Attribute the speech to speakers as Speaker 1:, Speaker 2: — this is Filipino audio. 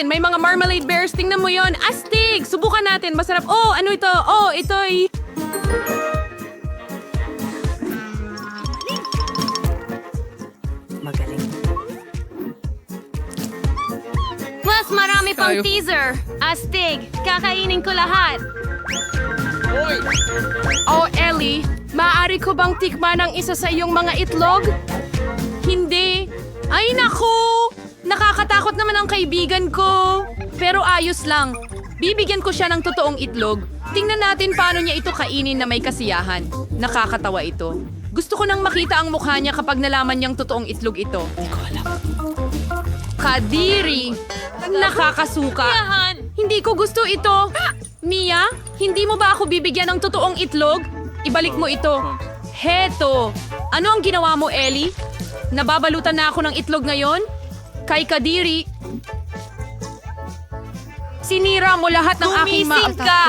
Speaker 1: natin. May mga marmalade bears. Tingnan mo yon. Astig! Subukan natin. Masarap. Oh, ano ito? Oh, ito'y...
Speaker 2: Mas marami pang
Speaker 1: Tayo.
Speaker 2: teaser. Astig. Kakainin ko lahat.
Speaker 1: Oh, Ellie, maaari ko bang tikman ang isa sa iyong mga itlog? Hindi. Ay, naku! Naman ang kaibigan ko. Pero ayos lang. Bibigyan ko siya ng totoong itlog. Tingnan natin paano niya ito kainin na may kasiyahan. Nakakatawa ito. Gusto ko nang makita ang mukha niya kapag nalaman niyang totoong itlog ito. Kadiri! Nakakasuka. Hindi ko gusto ito. Mia, hindi mo ba ako bibigyan ng totoong itlog? Ibalik mo ito. Heto. Ano ang ginawa mo, Ellie? Nababalutan na ako ng itlog ngayon? Kay Kadiri. Sinira mo lahat ng aking
Speaker 2: Gumising ka!